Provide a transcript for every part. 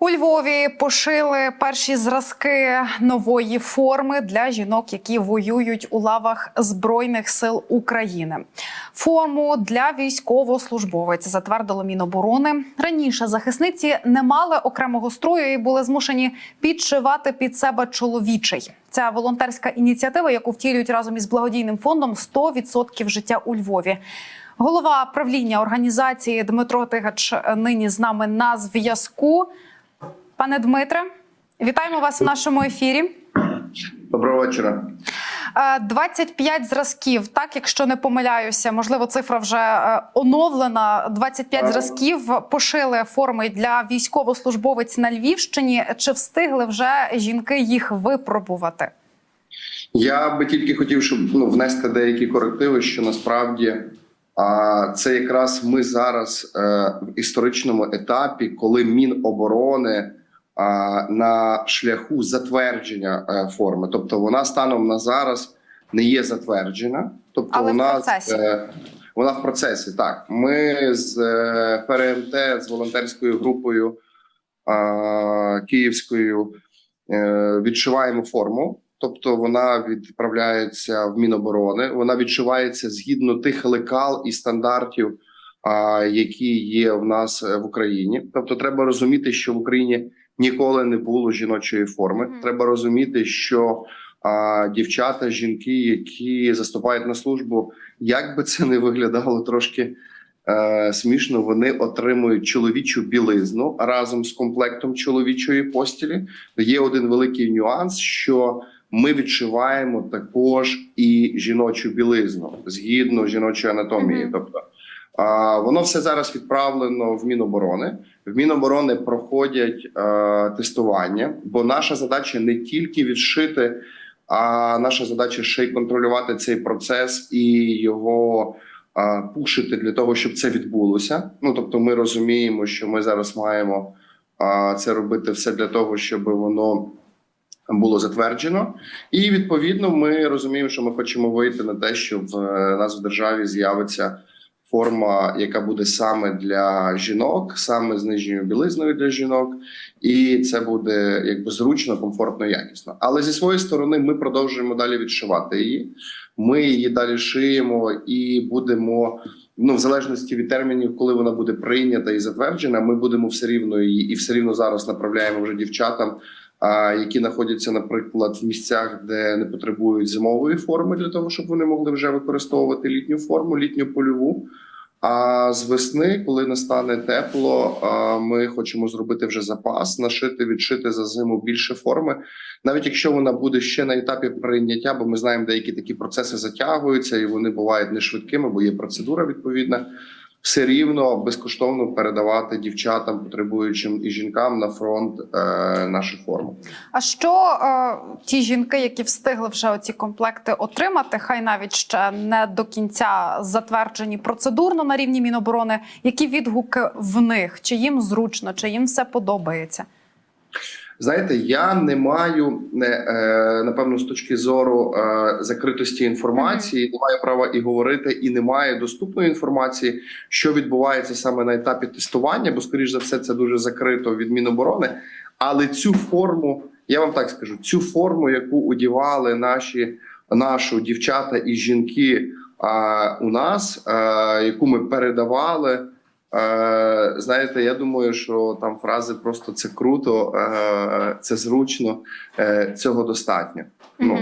У Львові пошили перші зразки нової форми для жінок, які воюють у лавах Збройних сил України. Форму для військовослужбовець затвердило Міноборони. Раніше захисниці не мали окремого строю і були змушені підшивати під себе чоловічий. Ця волонтерська ініціатива, яку втілюють разом із благодійним фондом «100% життя у Львові. Голова правління організації Дмитро Тигач нині з нами на зв'язку. Пане Дмитре, вітаємо вас в нашому ефірі. Доброго вечора. Е, 25 зразків, так якщо не помиляюся, можливо, цифра вже е, оновлена. 25 Ага. зразків пошили форми для військовослужбовець на Львівщині. Чи встигли вже жінки їх випробувати? Я би тільки хотів, щоб ну, внести деякі корективи, що насправді а, це якраз ми зараз е, в історичному етапі, коли Міноборони а, на шляху затвердження е, форми, тобто вона станом на зараз не є затверджена, тобто Але в вона процесі. е, вона в процесі. Так, ми з е, ПРМТ з волонтерською групою київською відшиваємо форму. Тобто вона відправляється в Міноборони, вона відшивається згідно тих лекал і стандартів, які є в нас е, в Україні. Тобто, треба розуміти, що в Україні ніколи не було жіночої форми. Треба розуміти, що а, дівчата, жінки, які заступають на службу, як би це не виглядало трошки е, смішно, вони отримують чоловічу білизну разом з комплектом чоловічої постілі. Є один великий нюанс, що ми відшиваємо також і жіночу білизну згідно жіночої анатомії. Тобто воно все зараз відправлено в Міноборони. В Міноборони проходять е, тестування, бо наша задача не тільки відшити, а наша задача ще й контролювати цей процес і його пушити для того, щоб це відбулося. Ну тобто, ми розуміємо, що ми зараз маємо це робити все для того, щоб воно було затверджено, і відповідно ми розуміємо, що ми хочемо вийти на те, що в е, нас в державі з'явиться форма, яка буде саме для жінок, саме з нижньою білизною для жінок, і це буде якби зручно, комфортно, якісно. Але зі своєї сторони ми продовжуємо далі відшивати її. Ми її далі шиємо і будемо. Ну, в залежності від термінів, коли вона буде прийнята і затверджена, ми будемо все рівно її і все рівно зараз направляємо вже дівчатам, які знаходяться, наприклад, в місцях, де не потребують зимової форми, для того, щоб вони могли вже використовувати літню форму, літню польову. А з весни, коли настане тепло, ми хочемо зробити вже запас, нашити, відшити за зиму більше форми, навіть якщо вона буде ще на етапі прийняття, бо ми знаємо, деякі такі процеси затягуються і вони бувають не швидкими, бо є процедура відповідна. Все рівно безкоштовно передавати дівчатам, потребуючим і жінкам на фронт е, нашу форму. А що е, ті жінки, які встигли вже оці комплекти отримати, хай навіть ще не до кінця затверджені процедурно на рівні Міноборони, які відгуки в них? Чи їм зручно, чи їм все подобається? Знаєте, я не маю не е, напевно з точки зору е, закритості інформації, не маю права і говорити, і немає доступної інформації, що відбувається саме на етапі тестування, бо скоріш за все це дуже закрито від Міноборони. Але цю форму, я вам так скажу, цю форму, яку одівали наші нашу дівчата і жінки а, у нас, а, яку ми передавали. Е, знаєте, я думаю, що там фрази просто це круто, е, це зручно, е, цього достатньо. Ну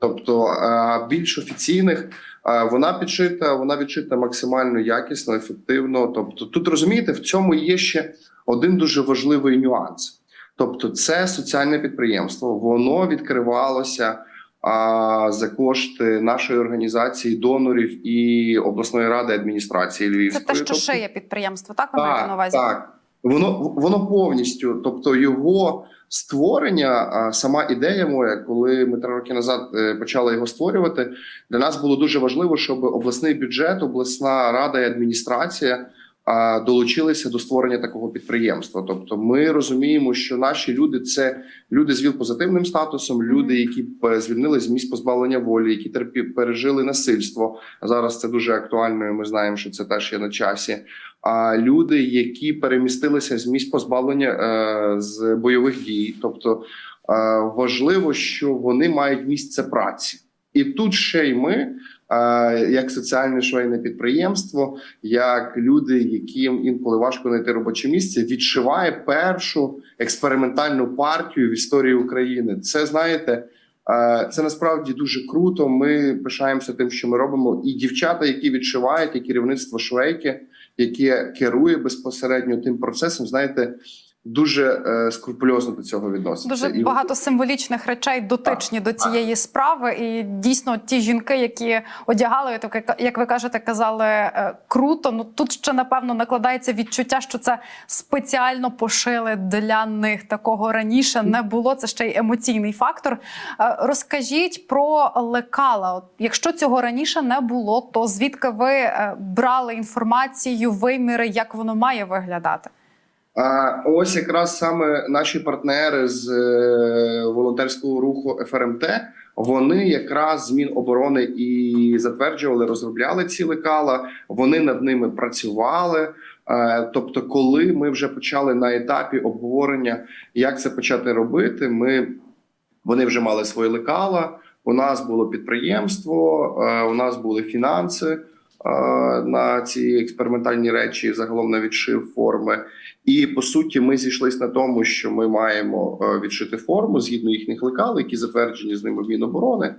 тобто е, більш офіційних е, вона підшита, вона відшита максимально якісно, ефективно. Тобто, тут розумієте, в цьому є ще один дуже важливий нюанс. Тобто, це соціальне підприємство, воно відкривалося. А за кошти нашої організації, донорів і обласної ради адміністрації Це те, що Тобто- шиє підприємство, так ви маєте на увазі? так. Воно воно повністю, тобто його створення, сама ідея моя, коли ми три роки назад е, почали його створювати, для нас було дуже важливо, щоб обласний бюджет, обласна рада і адміністрація долучилися до створення такого підприємства. Тобто, ми розуміємо, що наші люди це люди з ВІЛ-позитивним статусом, люди, які е, звільнили з місць позбавлення волі, які терпі пережили насильство. Зараз це дуже актуально. і Ми знаємо, що це теж є на часі. А люди, які перемістилися з місць позбавлення е, з бойових дій, тобто е, важливо, що вони мають місце праці, і тут ще й ми, як соціальне швейне підприємство, як люди, яким інколи важко знайти робоче місце, відшиває першу експериментальну партію в історії України. Це знаєте. Це насправді дуже круто. Ми пишаємося тим, що ми робимо. І дівчата, які відшивають, і керівництво швейки, яке керує безпосередньо тим процесом, знаєте, дуже е, скрупульозно до цього відноситься. Дуже І багато символічних речей дотичні до цієї справи, і дійсно ті жінки, які одягали, так як ви кажете, казали е, круто. Ну тут ще напевно накладається відчуття, що це спеціально пошили для них. Такого раніше не було. Це ще й емоційний фактор. Е, Розкажіть про лекала. От, якщо цього раніше не було, то звідки ви е, брали інформацію, виміри, як воно має виглядати? А ось якраз саме наші партнери з е, волонтерського руху ФРМТ. Вони якраз з Міноборони і затверджували, розробляли ці лекала. Вони над ними працювали. Е, Тобто, коли ми вже почали на етапі обговорення, як це почати робити, ми вони вже мали свої лекала. У нас було підприємство, е, у нас були фінанси на ці експериментальні речі, загалом на відшив форми. І по суті, ми зійшлися на тому, що ми маємо е, відшити форму згідно їхніх лекал, які затверджені з ними Міноборони,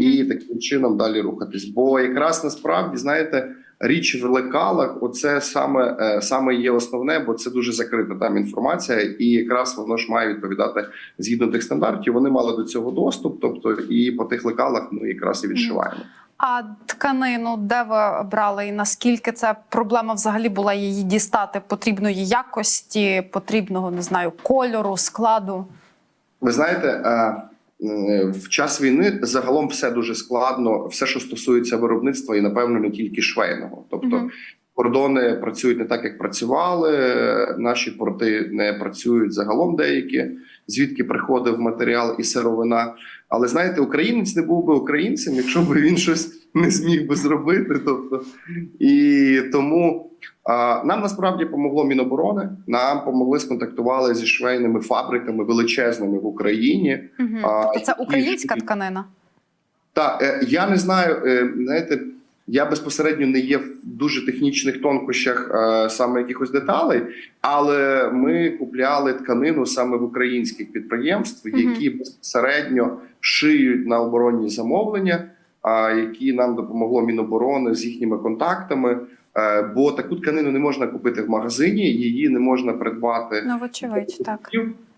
і таким чином далі рухатись. Бо якраз насправді знаєте. Річ в лекалах, оце саме е, саме є основне, бо це дуже закрита там інформація, і якраз воно ж має відповідати згідно тих стандартів. Вони мали до цього доступ. Тобто, і по тих лекалах ми якраз і відшиваємо. А тканину, де ви брали, і наскільки це проблема взагалі була її дістати потрібної якості, потрібного не знаю кольору, складу? Ви знаєте, е, в час війни загалом все дуже складно, все, що стосується виробництва, і напевно не тільки швейного. Тобто Мгм. кордони працюють не так, як працювали. Наші порти не працюють загалом деякі, звідки приходив матеріал і сировина. Але знаєте, українець не був би українцем, якщо б він щось не зміг би зробити. Тобто і тому. А, Нам насправді помогло Міноборони. Нам помогли сконтактували зі швейними фабриками величезними в Україні. Угу. А, Тобто це українська і- тканина? Та е, я не знаю. Е, знаєте, я безпосередньо не є в дуже технічних тонкощах е, саме якихось деталей, але ми купляли тканину саме в українських підприємств, які безпосередньо шиють на оборонні замовлення, а які нам допомогло Міноборони з їхніми контактами. Е, Бо таку тканину не можна купити в магазині, її не можна придбати Ну, вочевидь, так.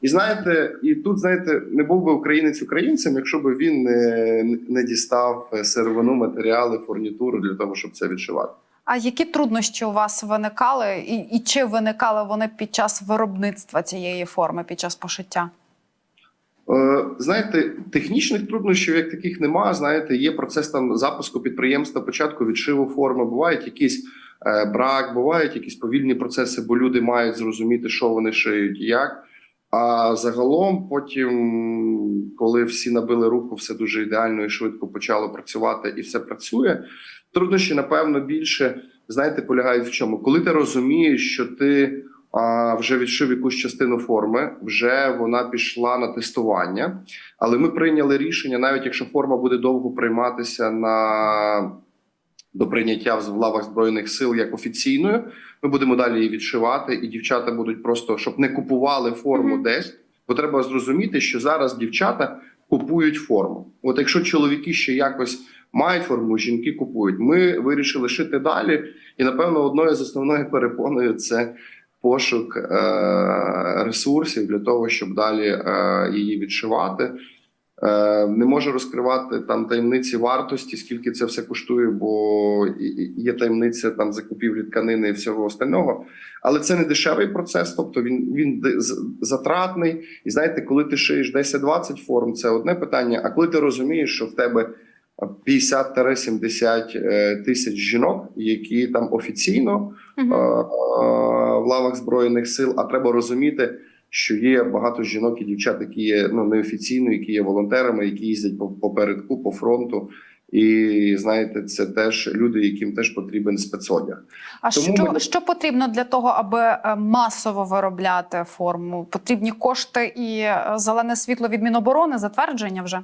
і знаєте, і тут знаєте, не був би українець українцем, якщо б він не, не дістав е, сировину, матеріали, фурнітуру для того, щоб це відшивати. А які труднощі у вас виникали, і, і чи виникали вони під час виробництва цієї форми, під час пошиття? Е, знаєте, технічних труднощів як таких нема. Знаєте, є процес там запуску підприємства, початку відшиву форми. Бувають якісь брак, бувають якісь повільні процеси, бо люди мають зрозуміти, що вони шиють і як. А загалом, потім, коли всі набили руку, все дуже ідеально і швидко почало працювати, і все працює. Труднощі, напевно, більше знаєте, полягають в чому, коли ти розумієш, що ти а, вже відшив якусь частину форми, вже вона пішла на тестування. Але ми прийняли рішення, навіть якщо форма буде довго прийматися на до прийняття в лавах збройних сил як офіційною, ми будемо далі її відшивати, і дівчата будуть просто щоб не купували форму Мгм. десь. Бо треба зрозуміти, що зараз дівчата купують форму. От якщо чоловіки ще якось мають форму, жінки купують. Ми вирішили шити далі, і напевно одною з основною перепоною це пошук е- ресурсів для того, щоб далі е- її відшивати. Е, Не можу розкривати там таємниці вартості, скільки це все коштує, бо є таємниця там закупівлі тканини і всього остального. Але це не дешевий процес, тобто він він затратний. І знаєте, коли ти шиєш 10-20 форм, це одне питання. А коли ти розумієш, що в тебе 50-70 е, тисяч жінок, які там офіційно е, в лавах збройних сил. А треба розуміти, що є багато жінок і дівчат, які є ну неофіційно, які є волонтерами, які їздять по попередку, по фронту. І знаєте, це теж люди, яким теж потрібен спецодяг. А Тому що, ми- що потрібно для того, аби е, масово виробляти форму? Потрібні кошти і е, зелене світло від Міноборони, затвердження вже?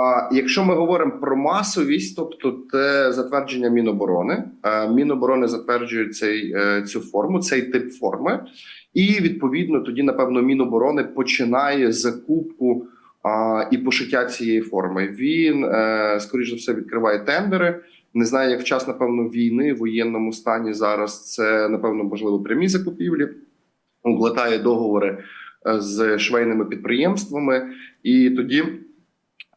А якщо ми говоримо про масовість, тобто це затвердження Міноборони, Е, Міноборони затверджує цей цю форму, цей тип форми, і відповідно тоді, напевно, Міноборони починає закупку а, і пошиття цієї форми. Він е, скоріш за все відкриває тендери. Не знаю, як в час напевно війни в воєнному стані зараз це напевно можливо прямі закупівлі, уплетає договори е, з швейними підприємствами, і тоді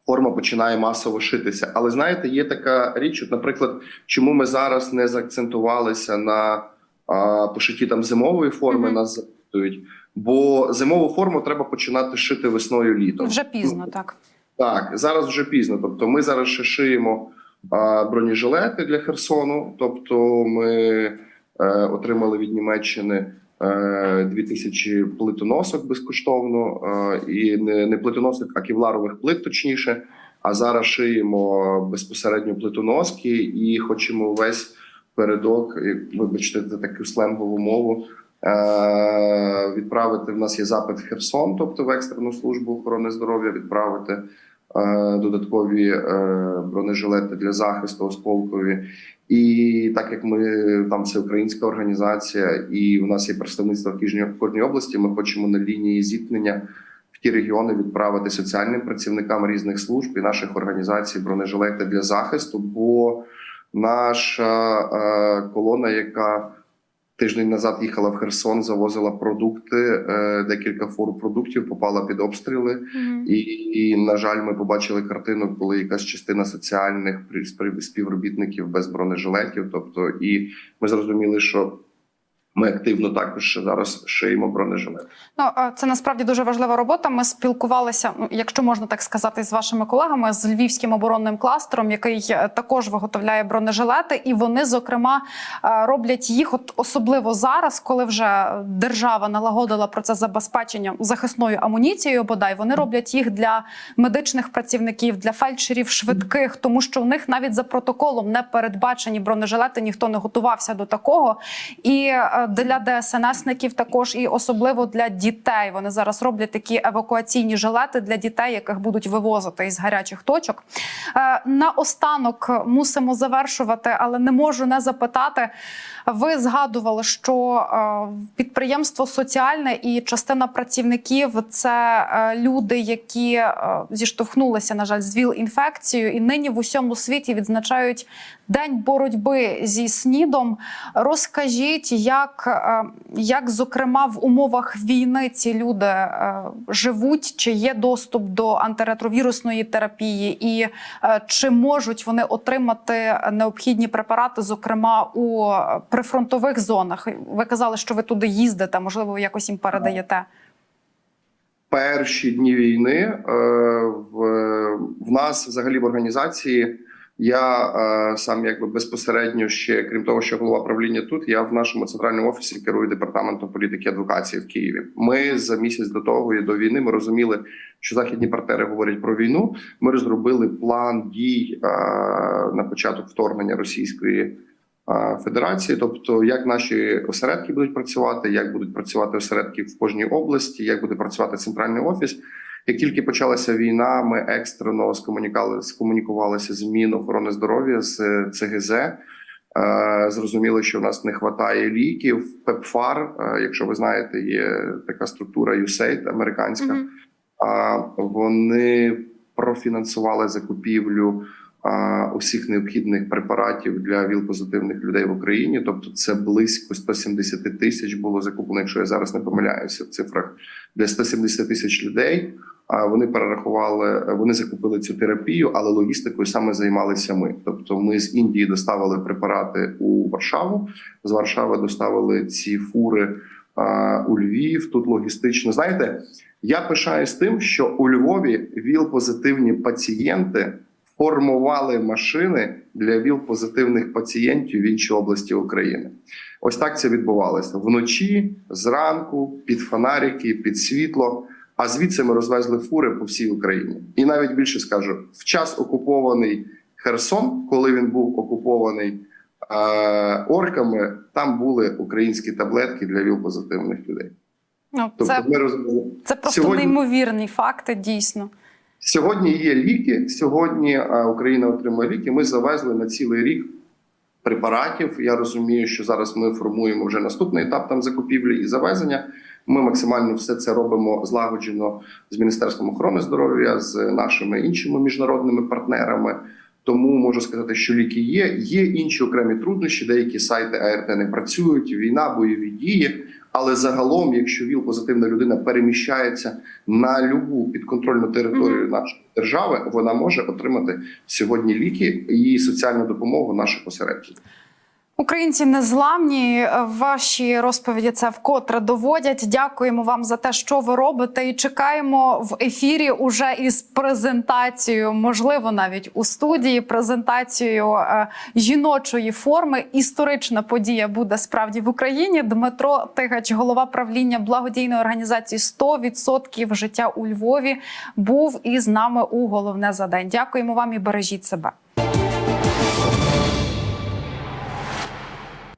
форма починає масово шитися. Але знаєте, є така річ, от, наприклад, чому ми зараз не заакцентувалися на а, пошитті там зимової форми, Мгм. нас запитують. Бо зимову форму треба починати шити весною літом. Вже пізно, так. Так, зараз вже пізно. Тобто, ми зараз ще шиємо а, бронежилети для Херсону. Тобто, ми е, отримали від Німеччини е, 2000 плитоносок безкоштовно, е, і не, не плитоносок, а кевларових плит, точніше. А зараз шиємо безпосередньо плитоноски і хочемо весь передок, вибачте, за таку сленгову мову. е, Відправити в нас є запит в Херсон, тобто в екстрену службу охорони здоров'я, відправити е, додаткові е, бронежилети для захисту осколкові. І так як ми там це українська організація, і в нас є представництво в Кожній області, ми хочемо на лінії зіткнення в ті регіони відправити соціальним працівникам різних служб і наших організацій бронежилети для захисту. Бо наша е, колона, яка тиждень назад їхала в Херсон, завозила продукти, е, декілька фур продуктів, попала під обстріли. Мгм. І, і на жаль, ми побачили картину, коли якась частина соціальних співробітників без бронежилетів. Тобто, і ми зрозуміли, що ми активно також зараз шиємо бронежилети. Ну це насправді дуже важлива робота. Ми спілкувалися, ну якщо можна так сказати, з вашими колегами з львівським оборонним кластером, який е, також виготовляє бронежилети, і вони зокрема е, роблять їх, от особливо зараз, коли вже держава налагодила процес забезпечення захисною амуніцією. Бодай вони роблять їх для медичних працівників, для фельдшерів швидких, тому що в них навіть за протоколом не передбачені бронежилети, ніхто не готувався до такого. І е, для ДСНСників також, і особливо для дітей. Вони зараз роблять такі евакуаційні жилети для дітей, яких будуть вивозити із гарячих точок. Е, Наостанок мусимо завершувати, але не можу не запитати. Ви згадували, що е, підприємство соціальне і частина працівників це е, люди, які зіштовхнулися, на жаль, з ВІЛ-інфекцією, і нині в усьому світі відзначають день боротьби зі СНІДом. Розкажіть, як, е, як зокрема в умовах війни ці люди е, живуть, чи є доступ до антиретровірусної терапії, і е, чи можуть вони отримати необхідні препарати, зокрема у прифронтових зонах? Ви казали, що ви туди їздите, можливо, ви якось їм передаєте. Перші дні війни в, в нас взагалі в організації. Я е, сам якби безпосередньо ще крім того, що голова правління тут. Я в нашому центральному офісі керую департаментом політики адвокації в Києві. Ми за місяць до того і до війни ми розуміли, що західні партнери говорять про війну. Ми розробили план дій е, на початок вторгнення Російської е, Федерації, тобто як наші осередки будуть працювати, як будуть працювати осередки в кожній області, як буде працювати центральний офіс. Як тільки почалася війна, ми екстрено скомунікувалися з Мінохорони здоров'я з е, ЦГЗ. Е, Зрозуміли, що в нас не вистачає ліків. ПЕПФАР, е, якщо ви знаєте, є така структура USAID американська. А вони профінансували закупівлю усіх необхідних препаратів для ВІЛ-позитивних людей в Україні. Тобто, це близько 170 тисяч було закуплено, якщо я зараз не помиляюся в цифрах для 170 тисяч людей. А вони перерахували, вони закупили цю терапію, але логістикою саме займалися ми. Тобто, ми з Індії доставили препарати у Варшаву. З Варшави доставили ці фури у Львів. Тут логістично знаєте. Я пишаюсь тим, що у Львові ВІЛ-позитивні пацієнти формували машини для ВІЛ-позитивних пацієнтів в іншій області України. Ось так це відбувалося вночі, зранку, під фонарики, під світло. А звідси ми розвезли фури по всій Україні. І навіть більше скажу: в час окупований Херсон, коли він був окупований е- орками, там були українські таблетки для ВІЛ-позитивних людей. Ну, Тобто, це, ми розвезли. це просто сьогодні- неймовірні факти, дійсно. Сьогодні є ліки. Сьогодні е, Україна отримує ліки. Ми завезли на цілий рік препаратів. Я розумію, що зараз ми формуємо вже наступний етап там закупівлі і завезення. Ми максимально все це робимо злагоджено з Міністерством охорони здоров'я, з нашими іншими міжнародними партнерами. Тому можу сказати, що ліки є. Є інші окремі труднощі. Деякі сайти АРТ не працюють. Війна, бойові дії. Але загалом, якщо ВІЛ позитивна людина переміщається на любу підконтрольну територію нашої держави, вона може отримати сьогодні ліки і соціальну допомогу наших осередків. Українці незламні. Е, Ваші розповіді це вкотре доводять. Дякуємо вам за те, що ви робите, і чекаємо в ефірі уже із презентацією, можливо, навіть у студії презентацією е, жіночої форми. Історична подія буде справді в Україні. Дмитро Тигач, голова правління благодійної організації «100% життя у Львові, був із нами у головне за день. Дякуємо вам і бережіть себе.